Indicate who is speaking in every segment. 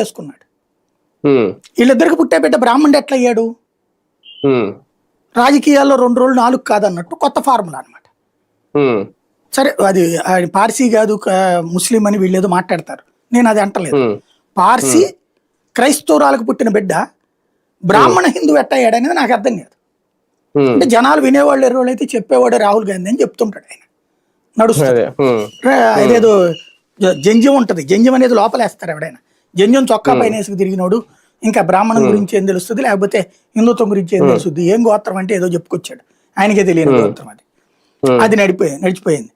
Speaker 1: చేసుకున్నాడు. వీళ్ళిద్దరికి పుట్టే బిడ్డ బ్రాహ్మణుడు ఎట్లా అయ్యాడు? రాజకీయాల్లో రెండు రోజులు నాలుగు కాదన్నట్టు కొత్త ఫార్ములా అనమాట సరే అది ఆయన పార్సీ కాదు ముస్లిం అని వీళ్ళు ఏదో మాట్లాడతారు. నేను అది అంటలేదు. పార్సీ క్రైస్తవురాలకు పుట్టిన బిడ్డ బ్రాహ్మణ హిందూ ఎట్టయ్యాడు అనేది నాకు అర్థం కాదు. అంటే జనాలు వినేవాళ్ళు ఎర్రోళ్ళు అయితే చెప్పేవాడు రాహుల్ గాంధీ అని చెప్తుంటాడు ఆయన. నడుస్తుంది
Speaker 2: అదే. ఉమ్,
Speaker 1: రే- ఇదేదో జ- జంజం ఉంటది. జంజం అనేది లోపలేస్తారు ఎవడైనా జంజం చొక్కా పైన వేసుకు తిరిగినోడు ఇంకా బ్రాహ్మణం గురించి ఏం తెలుస్తుంది? లేకపోతే హిందుత్వం గురించి ఏం తెలుస్తుంది? ఏం గోత్రం అంటే ఏదో చెప్పుకొచ్చాడు. ఆయనకే తెలియని గోత్రం అది. అది నడిపోయి నడిచిపోయింది.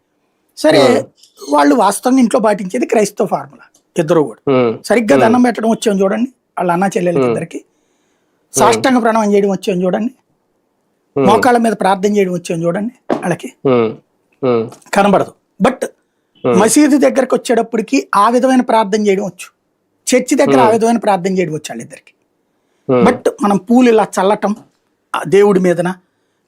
Speaker 1: సరే వాళ్ళు వాస్తవంగా ఇంట్లో పాటించేది క్రైస్తవ ఫార్ములా. ఇద్దరు కూడా. సరిగ్గా దండం పెట్టడం వచ్చాం చూడండి. వాళ్ళ అన్న చెల్లెలకి ఇద్దరికి. సాష్టాంగ ప్రణామం చేయడం వచ్చాం చూడండి. మోకాళ్ళ మీద ప్రార్థన చేయడం వచ్చాం చూడండి వాళ్ళకి. కనబడదు. బట్ మసీదు దగ్గరకు వచ్చేటప్పటికి ఆ విధమైన ప్రార్థన చేయడం వచ్చు. చర్చి దగ్గర ఆ విధమైన ప్రార్థన చేయడం వచ్చు వాళ్ళిద్దరికి
Speaker 2: ఉమ్,
Speaker 1: బట్ మనం పూలు ఇలా చల్లటం దేవుడి మీదన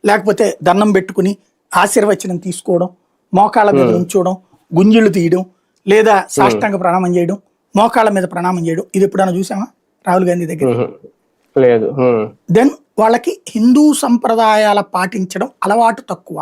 Speaker 1: లేకపోతే దండం పెట్టుకుని ఆశీర్వచనం తీసుకోవడం మోకాళ్ళ మీద ఉంచోవడం గుంజులు తీయడం లేదా సాష్టాంగ ప్రణామం చేయడం మోకాళ్ళ మీద ప్రణామం చేయడం ఇది ఎప్పుడైనా చూసామా రాహుల్ గాంధీ దగ్గర
Speaker 2: లేదు.
Speaker 1: దెన్ వాళ్ళకి హిందూ సంప్రదాయాల పాటించడం అలవాటు తక్కువ.